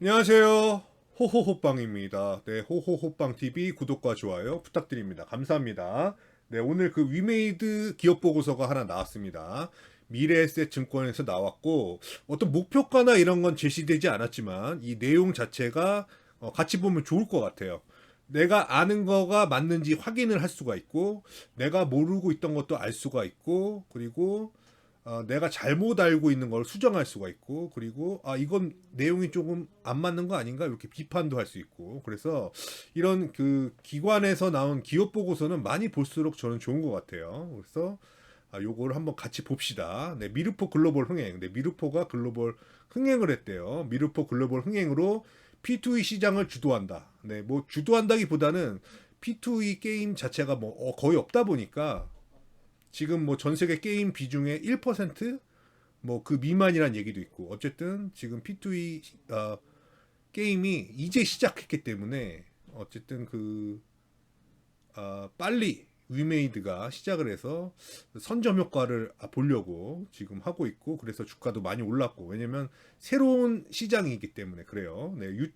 안녕하세요. 호호호빵입니다. 네, 호호호빵 TV 구독과 좋아요 부탁드립니다. 감사합니다. 네, 오늘 그 위메이드 기업 보고서가 하나 나왔습니다. 미래에셋 증권에서 나왔고 어떤 목표가나 이런 건 제시되지 않았지만 이 내용 자체가 어, 같이 보면 좋을 것 같아요. 내가 아는 거가 맞는지 확인을 할 수가 있고 내가 모르고 있던 것도 알 수가 있고 그리고 어, 내가 잘못 알고 있는 걸 수정할 수가 있고 그리고 아 이건 내용이 조금 안 맞는 거 아닌가 이렇게 비판도 할 수 있고 그래서 이런 그 기관에서 나온 기업 보고서는 많이 볼수록 저는 좋은 것 같아요. 그래서 아, 요거를 한번 같이 봅시다. 네, 미르포 글로벌 흥행. 네, 미르포가 글로벌 흥행을 했대요. 미르포 글로벌 흥행으로 P2E 시장을 주도한다. 네, 뭐 주도한다기보다는 P2E 게임 자체가 뭐 어, 거의 없다 보니까 지금 뭐 전 세계 게임 비중의 1%뭐 그 미만이란 얘기도 있고. 어쨌든 지금 P2E 어, 게임이 이제 시작했기 때문에 어쨌든 그 어, 빨리 위메이드가 시작을 해서 선점 효과를 보려고 지금 하고 있고 그래서 주가도 많이 올랐고. 왜냐면 새로운 시장이기 때문에 그래요. 네, 유,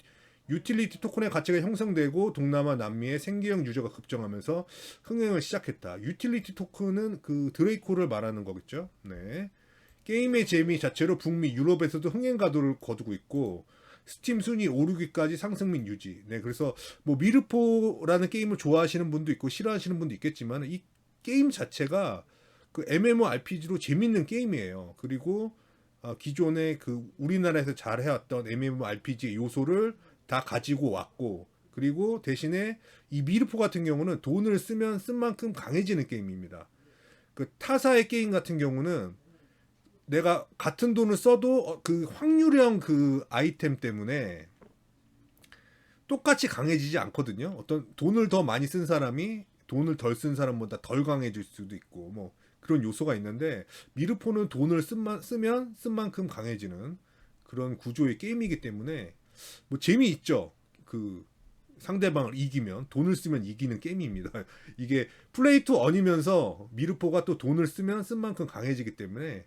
유틸리티 토큰의 가치가 형성되고 동남아 남미의 생계형 유저가 급증하면서 흥행을 시작했다. 유틸리티 토큰은 그 드레이코를 말하는 거겠죠. 네. 게임의 재미 자체로 북미 유럽에서도 흥행 가도를 거두고 있고 스팀 순위 오르기까지 상승 및 유지. 네, 그래서 뭐 미르포라는 게임을 좋아하시는 분도 있고 싫어하시는 분도 있겠지만 이 게임 자체가 그 MMORPG로 재밌는 게임이에요. 그리고 어, 기존의 그 우리나라에서 잘 해왔던 MMORPG 요소를 다 가지고 왔고 그리고 대신에 이 미르포 같은 경우는 돈을 쓰면 쓴 만큼 강해지는 게임입니다. 그 타사의 게임 같은 경우는 내가 같은 돈을 써도 어, 그 확률형 그 아이템 때문에 똑같이 강해지지 않거든요. 어떤 돈을 더 많이 쓴 사람이 돈을 덜 쓴 사람보다 덜 강해질 수도 있고 뭐 그런 요소가 있는데 미르포는 돈을 쓴만, 쓰면 쓴 만큼 강해지는 그런 구조의 게임이기 때문에 뭐 재미있죠. 그 상대방을 이기면 돈을 쓰면 이기는 게임입니다. 이게 플레이 투 언이면서 미르포가 또 돈을 쓰면 쓴 만큼 강해지기 때문에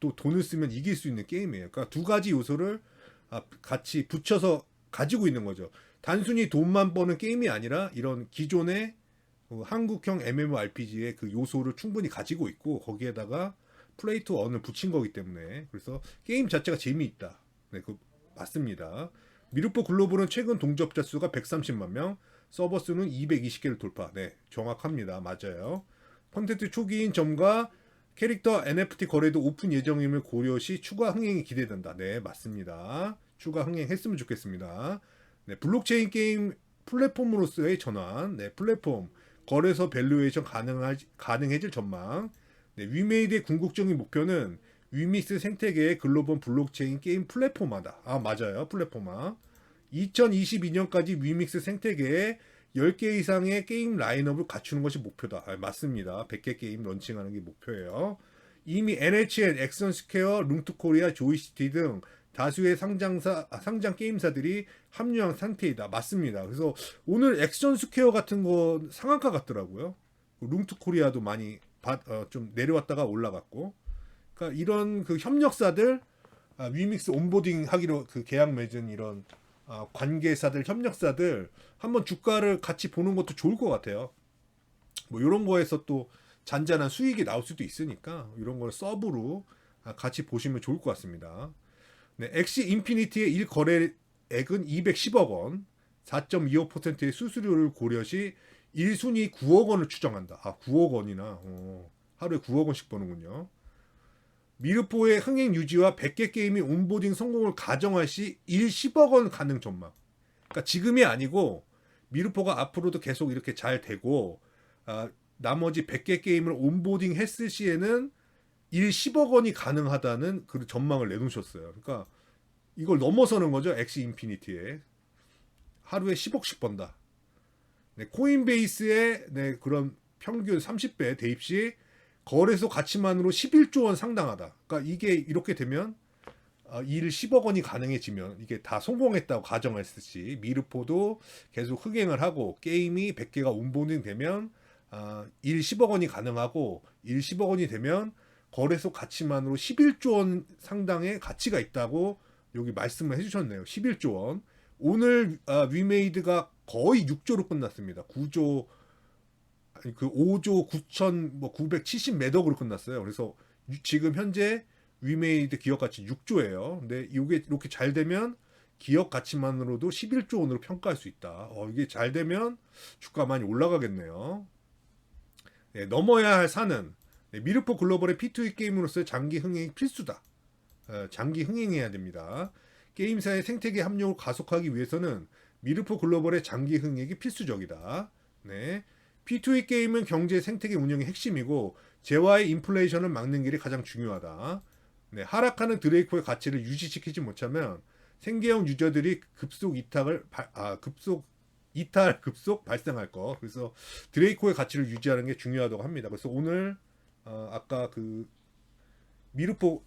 또 돈을 쓰면 이길 수 있는 게임이에요. 그러니까 두 가지 요소를 아, 같이 붙여서 가지고 있는 거죠. 단순히 돈만 버는 게임이 아니라 이런 기존의 어, 한국형 MMORPG의 그 요소를 충분히 가지고 있고 거기에다가 플레이 투 언을 붙인 거기 때문에 그래서 게임 자체가 재미있다. 네, 그 맞습니다. 미르포 글로벌은 최근 동접자 수가 130만 명, 서버 수는 220개를 돌파. 네, 정확합니다. 맞아요. 콘텐츠 초기인 점과 캐릭터 NFT 거래도 오픈 예정임을 고려시 추가 흥행이 기대된다. 네, 맞습니다. 추가 흥행했으면 좋겠습니다. 네, 블록체인 게임 플랫폼으로서의 전환, 네, 플랫폼 거래소 밸류에이션 가능할, 가능해질 전망. 네, 위메이드의 궁극적인 목표는 위믹스 생태계의 글로벌 블록체인 게임 플랫폼화다. 아, 맞아요. 플랫폼화. 2022년까지 위믹스 생태계에 10개 이상의 게임 라인업을 갖추는 것이 목표다. 아, 맞습니다. 100개 게임 런칭하는 게 목표예요. 이미 NHN, 엑선 스퀘어, 룽투 코리아, 조이시티 등 다수의 상장사, 아, 상장 게임사들이 합류한 상태이다. 맞습니다. 그래서 오늘 액션 스퀘어 같은 거 상한가 같더라고요. 룽투 코리아도 많이 바, 어, 좀 내려왔다가 올라갔고. 그러니까 이런 그 협력사들 아, 위믹스 온보딩 하기로 그 계약 맺은 이런 아, 관계사들 협력사들 한번 주가를 같이 보는 것도 좋을 것 같아요. 뭐 이런 거에서 또 잔잔한 수익이 나올 수도 있으니까 이런 걸 서브로 아, 같이 보시면 좋을 것 같습니다. 네, 엑시 인피니티의 1거래액은 210억 원, 4.25%의 수수료를 고려 시 1순위 9억 원을 추정한다. 아, 9억 원이나 어, 하루에 9억 원씩 버는군요. 미르포의 흥행 유지와 100개 게임이 온보딩 성공을 가정할 시 1, 10억 원 가능 전망. 그러니까 지금이 아니고 미르포가 앞으로도 계속 이렇게 잘 되고 아, 나머지 100개 게임을 온보딩 했을 시에는 1, 10억 원이 가능하다는 그 전망을 내놓으셨어요. 그러니까 이걸 넘어서는 거죠. 엑시 인피니티에. 하루에 10억씩 번다. 네, 코인베이스의 네, 그런 평균 30배 대입 시 거래소 가치만으로 11조 원 상당하다. 그러니까 이게 이렇게 되면 어, 일 10억 원이 가능해지면 이게 다 성공했다고 가정했을 시 미르포도 계속 흥행을 하고 게임이 100개가 온보딩 되면 어, 일 10억 원이 가능하고 일 10억 원이 되면 거래소 가치만으로 11조 원 상당의 가치가 있다고 여기 말씀을 해주셨네요. 11조 원. 오늘 아, 위메이드가 거의 6조로 끝났습니다. 9조 아니 그 5조 9천 뭐 970 매덕으로 끝났어요. 그래서 유- 지금 현재 위메이드 기업 가치 6조예요. 근데 이게 이렇게 잘 되면 기업 가치만으로도 11조 원으로 평가할 수 있다. 어, 이게 잘 되면 주가 많이 올라가겠네요. 네, 넘어야 할 산은 네, 미르포 글로벌의 P2E 게임으로서의 장기 흥행이 필수다. 어, 장기 흥행해야 됩니다. 게임사의 생태계 합력을 가속하기 위해서는 미르포 글로벌의 장기 흥행이 필수적이다. 네. P2E 게임은 경제 생태계 운영의 핵심이고 재화의 인플레이션을 막는 길이 가장 중요하다. 네, 하락하는 드레이코의 가치를 유지시키지 못하면 생계형 유저들이 급속 이탈을 발- 아, 급속 이탈 급속 발생할 거. 그래서 드레이코의 가치를 유지하는 게 중요하다고 합니다. 그래서 오늘 어, 아까 그 미르포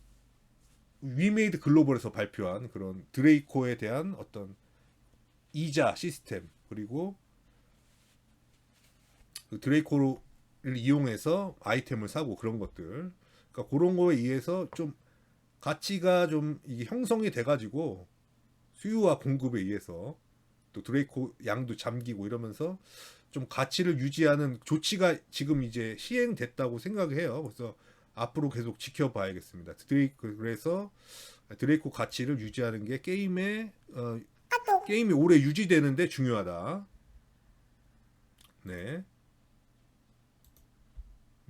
위메이드 글로벌에서 발표한 그런 드레이코에 대한 어떤 이자 시스템 그리고 그 드레이코를 이용해서 아이템을 사고 그런 것들 그러니까 그런 거에 의해서 좀 가치가 좀 이게 형성이 돼가지고 수요와 공급에 의해서 또 드레이코 양도 잠기고 이러면서 좀 가치를 유지하는 조치가 지금 이제 시행됐다고 생각해요. 그래서 앞으로 계속 지켜봐야겠습니다. 드레이코 그래서 드레이코 가치를 유지하는 게 게임의 어, 게임이 오래 유지되는데 중요하다. 네.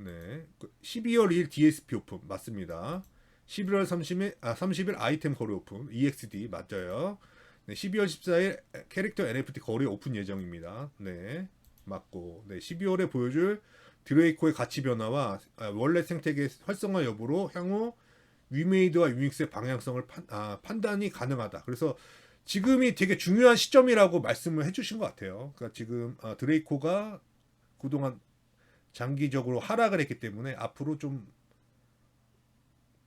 네. 그 12월 2일 DSP 오픈 맞습니다. 11월 30일 아 30일 아이템 거래 오픈 EXD 맞아요. 네, 12월 14일 캐릭터 NFT 거래 오픈 예정입니다. 네. 맞고. 네, 12월에 보여줄 드레이코의 가치 변화와 아, 원래 생태계 활성화 여부로 향후 위메이드와 유믹스의 방향성을 판, 아, 판단이 가능하다. 그래서 지금이 되게 중요한 시점이라고 말씀을 해주신 것 같아요. 그러니까 지금 아, 드레이코가 그동안 장기적으로 하락을 했기 때문에 앞으로 좀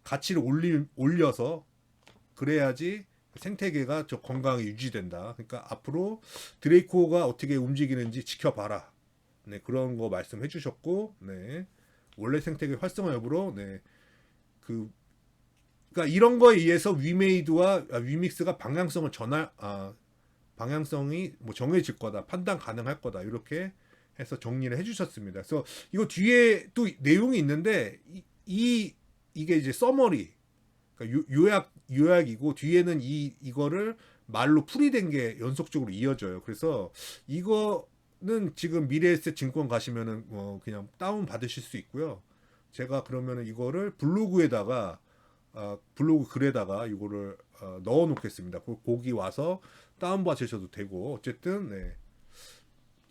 가치를 올리, 올려서 그래야지 생태계가 저 건강하게 유지된다. 그러니까 앞으로 드레이코가 어떻게 움직이는지 지켜봐라. 네, 그런 거 말씀해 주셨고, 네. 원래 생태계 활성화 여부로, 네. 그, 그러니까 이런 거에 의해서 위메이드와 아, 위믹스가 방향성을 전할, 아, 방향성이 뭐 정해질 거다. 판단 가능할 거다. 이렇게 해서 정리를 해 주셨습니다. 그래서 이거 뒤에 또 내용이 있는데, 이, 이 이게 이제 서머리, 그러니까 요, 요약, 요약이고, 뒤에는 이, 이거를 말로 풀이된 게 연속적으로 이어져요. 그래서 이거는 지금 미래에셋 증권 가시면은 뭐 그냥 다운 받으실 수 있고요. 제가 그러면은 이거를 블로그에다가 아, 블로그 글에다가 이거를 어, 넣어 놓겠습니다. 그 거기 와서 다운 받으셔도 되고 어쨌든 네.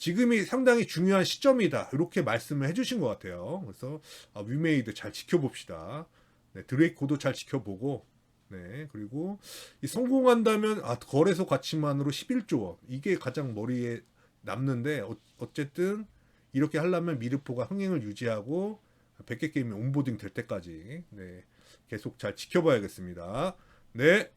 지금이 상당히 중요한 시점이다. 이렇게 말씀을 해주신 것 같아요. 그래서 아, 위메이드 잘 지켜봅시다. 네, 드레이코도 잘 지켜보고 네, 그리고 이 성공한다면 아, 거래소 가치만으로 11조 원 이게 가장 머리에 남는데 어, 어쨌든 이렇게 하려면 미르포가 흥행을 유지하고 100개 게임이 온보딩 될 때까지 네, 계속 잘 지켜봐야겠습니다. 네,